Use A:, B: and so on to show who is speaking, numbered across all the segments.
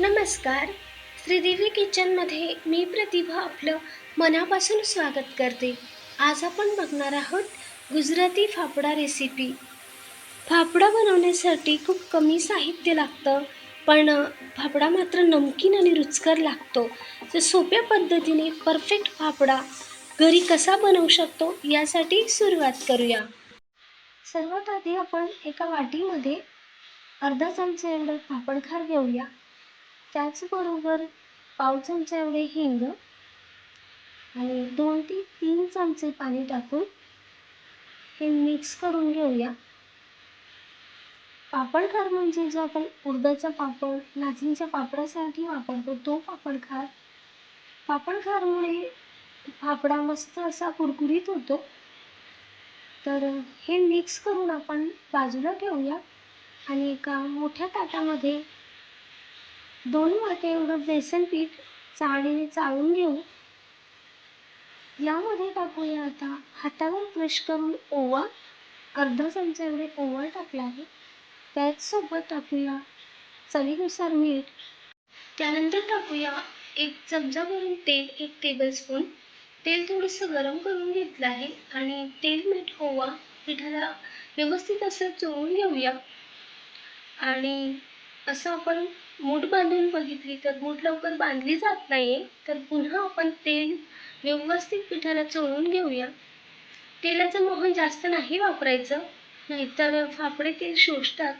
A: नमस्कार. श्रीदेवी किचनमध्ये मी प्रतिभा आपलं मनापासून स्वागत करते. आज आपण बघणार आहोत गुजराती फाफडा रेसिपी फाफडा बनवण्यासाठी खूप कमी साहित्य लागतं पण फाफडा मात्र नमकीन आणि रुचकर लागतो. तर सोप्या पद्धतीने परफेक्ट फाफडा घरी कसा बनवू शकतो यासाठी सुरुवात करूया. सर्वात आधी आपण एका वाटीमध्ये अर्धा चमचा एवढं फापडखार घेऊया. त्याचबरोबर पाव चमचा एवढे हिंग आणि दोन ते तीन चमचे पाणी टाकून हे मिक्स करून घेऊया. पापडखार म्हणजे जो आपण उडदाचा पापड नाचणीच्या पापडासाठी वापरतो तो पापडखार पापडखारमुळे फाफडा मस्त असा कुरकुरीत होतो. तर हे मिक्स करून आपण बाजूला ठेवूया आणि एका मोठ्या ताटामध्ये दोन वाटे एवढं बेसन पीठ चाळणीने चाळून घेऊ. यामध्ये टाकूया आता हातावर क्रश करून ओवा. अर्धा चमचा एवढे ओवा टाकला आहे. त्याचसोबत टाकूया चवीनुसार मीठ. त्यानंतर टाकूया एक चमचा भरून तेल एक टेबलस्पून तेल थोडंसं गरम करून घेतलं आहे आणि तेल मीठ ओवा पिठाला व्यवस्थित असं चोळून घेऊया. आणि असं आपण मूठ बांधून बघितली तर मूठ लवकर बांधली जात नाही तर पुन्हा आपण तेल व्यवस्थित पिठाला चोळून घेऊया. तेलाचं मोहन जास्त नाही वापरायचं. नाहीतर फाफडे तेल शोषतात.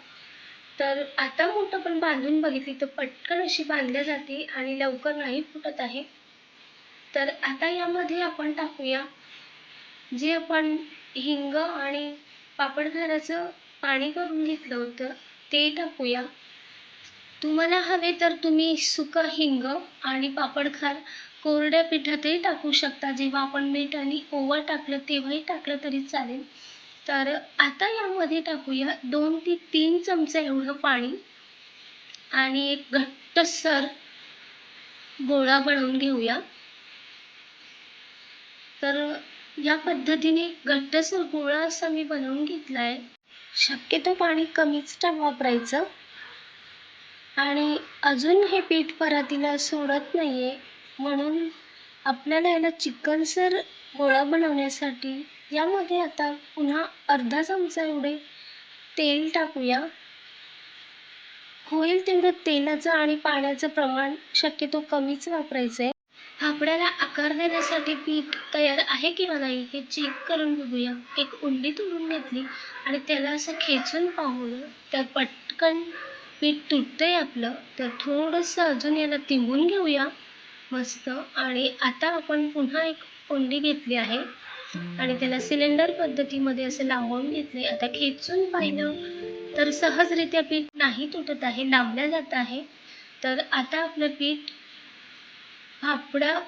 A: तर आता मूठ आपण बांधून बघितली तर पटकन अशी बांधल्या जाते आणि लवकर नाही फुटत आहे. तर आता यामध्ये आपण टाकूया जे आपण हिंग आणि पापडखाराचं पाणी करून घेतलं होतं ते टाकूया. तुम्हाला हवे तर तुम्ही सुका हिंग आणि पापडखार कोरड्या पिठातही टाकू शकता. जेव्हा आपण मीठ आणि ओवा टाकलं तेव्हाही टाकलं तरी चालेल. तर आता यामध्ये टाकूया दोन ते तीन चमचे एवढं पाणी आणि एक घट्टसर गोळा बनवून घेऊया. तर या पद्धतीने घट्टसर गोळा असा मी बनवून घेतला आहे शक्यतो पाणी कमीच वापरायचं. आणि अजून हे पीठ परातीला सोडत नाही आहे म्हणून आपल्याला याला चिकनसर गोळा बनवण्यासाठी यामध्ये आता पुन्हा अर्धा चमचा एवढे तेल टाकूया. होईल तेवढं तेलाचं आणि पाण्याचं प्रमाण शक्यतो कमीच वापरायचं आहे आपल्याला आकार देण्यासाठी पीठ तयार आहे किंवा नाही हे चेक करून बघूया. एक उंडी तोडून घेतली आणि त्याला असं खेचून पाहून तर पटकन पीठ तुटतंय आपलं तर थोडंसं अजून याला तिंबून घेऊया. मस्त. आणि आता आपण पुन्हा एक कोंडी घेतली आहे. आणि त्याला सिलेंडर पद्धतीमध्ये असं लावून घेतले आता खेचून पाहिलं तर सहजरित्या पीठ नाही तुटत आहे लावल्या जात आहे. तर आता आपलं पीठ फापडा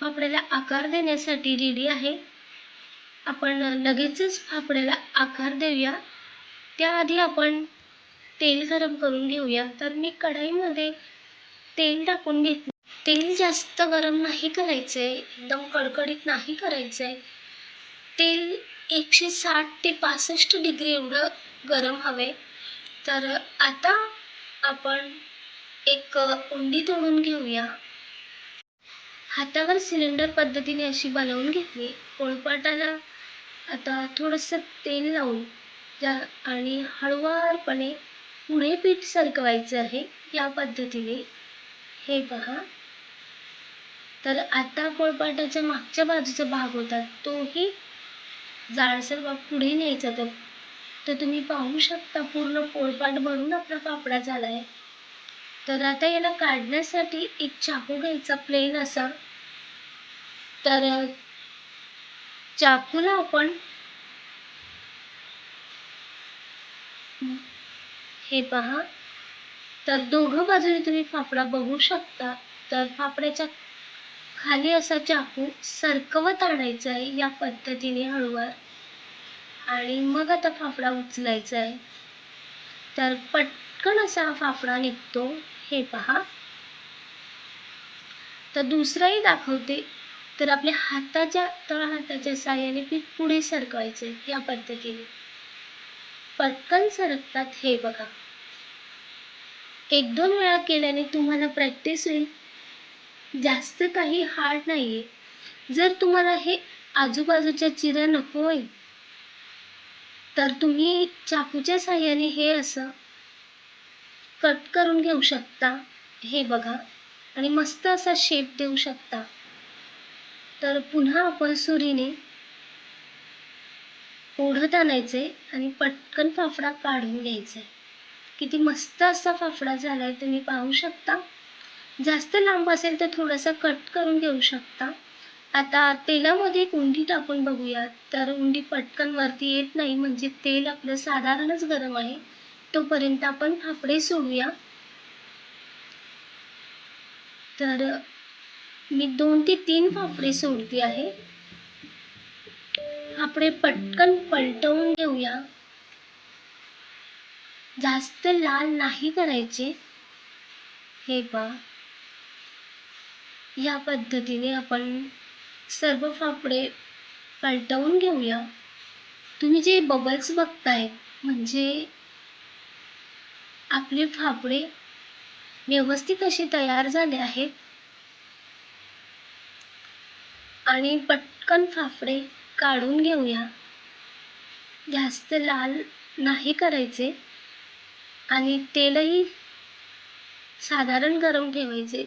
A: फापड्याला आकार देण्यासाठी रेडी आहे. आपण लगेचच फापड्याला आकार देऊया. त्याआधी आपण तेल गरम करून घेऊया. तर मी कढईमध्ये तेल टाकून घेतलं. तेल जास्त गरम नाही करायचं आहे एकदम कडकडीत नाही करायचं आहे तेल एकशे साठ ते पासष्ट डिग्री एवढं गरम हवे तर आता आपण एक उंडी तोडून घेऊया. हातावर सिलेंडर पद्धतीने अशी बनवून घेतली. पोळपाटाला आता थोडंसं तेल लावून त्या आणि हळुवारपणे पुढे पीठ सरकवायचं आहे या पद्धतीने. हे पहा तर आता पोळपाटाच्या मागच्या बाजूचा भाग होता तोही जाडसर भाग पुढे न्यायचा तर तर तुम्ही पाहू शकता पूर्ण पोळपाट भरून आपला पापडा झाला आहे तर आता याला काढण्यासाठी एक चाकू घ्यायचा प्लेन असा. तर चाकूला आपण हे पहा. तर दोघं बाजूने तुम्ही फाफडा बघू शकता. तर फाफड्याच्या खाली असा चाकू सरकवत आणायचा आहे या पद्धतीने हळूवार. आणि मग आता फाफडा उचलायचा आहे. तर पटकन असा हा फाफडा निघतो. हे पहा. तर दुसराही दाखवते. तर आपल्या हाताच्या तळहाताच्या साह्याने पीठ पुढे सरकवायचे या पद्धतीने. पटकन सरकतात हे बघा. एक दोन वेळा केल्याने तुम्हाला प्रॅक्टिस होईल. जास्त काही हार्ड नाही आहे जर तुम्हाला हे आजूबाजूच्या चिऱ्या नको होईल तर तुम्ही चाकूच्या साह्याने हे असं कट करून घेऊ शकता. हे बघा. आणि मस्त असा शेप देऊ शकता. तर पुन्हा आपण सुरीने ओढत आणायचे आणि पटकन फाफडा काढून घ्यायचा. किती मस्त असा फाफडा झालाय तुम्ही पाहू शकता. जास्त लांब असेल तर थोडासा कट करून घेऊ शकता. आता तेलामध्ये एक उंडी टाकून बघूया. तर उंडी पटकन वरती येत नाही म्हणजे तेल आपलं साधारणच गरम आहे. तोपर्यंत आपण फाफडे सोडूया. तर मी दोन ते तीन फाफडे सोडते आहे. आपले पटकन पलटवून घेऊया. जास्त लाल नाही करायचे. हे पा या पद्धतीने आपण सर्व फाफडे पलटवून घेऊया. तुम्ही जे बबल्स बघताय म्हणजे आपले फाफडे व्यवस्थित असे तयार झाले आहेत. आणि पटकन फाफडे काढून घेऊया. जास्त लाल नाही करायचे आणि तेलही साधारण गरम ठेवायचे.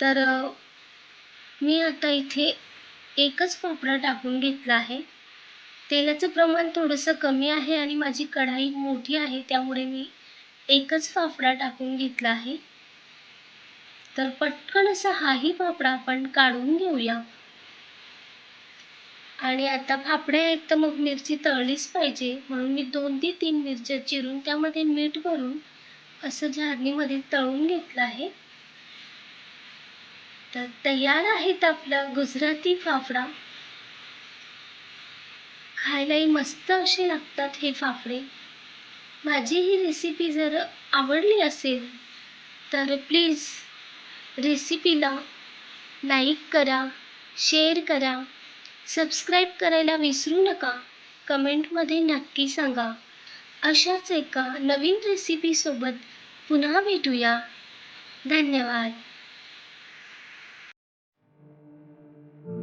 A: तर मी आता इथे एकच फाफडा टाकून घेतला आहे. तेलाचं प्रमाण थोडंसं कमी आहे आणि माझी कढाई मोठी आहे त्यामुळे मी एकच फाफडा टाकून घेतला आहे. तर पटकन असा हाही फाफडा आपण काढून घेऊया. आणि आता फाफडे आहेत तर मग मिरची तळलीच पाहिजे. म्हणून मी दोन ते तीन मिरच्या चिरून त्यामध्ये मीठ भरून असं झारणीमध्ये तळून घेतलं आहे. तर तयार आहेत आपला गुजराती फाफडा. खायलाही मस्त असे लागतात हे फाफडे. माझी ही रेसिपी जर आवडली असेल तर प्लीज रेसिपीला लाईक करा शेअर करा. सबस्क्राईब करायला विसरू नका. कमेंटमध्ये नक्की सांगा. अशाच एका नवीन रेसिपीसोबत पुन्हा भेटूया. धन्यवाद.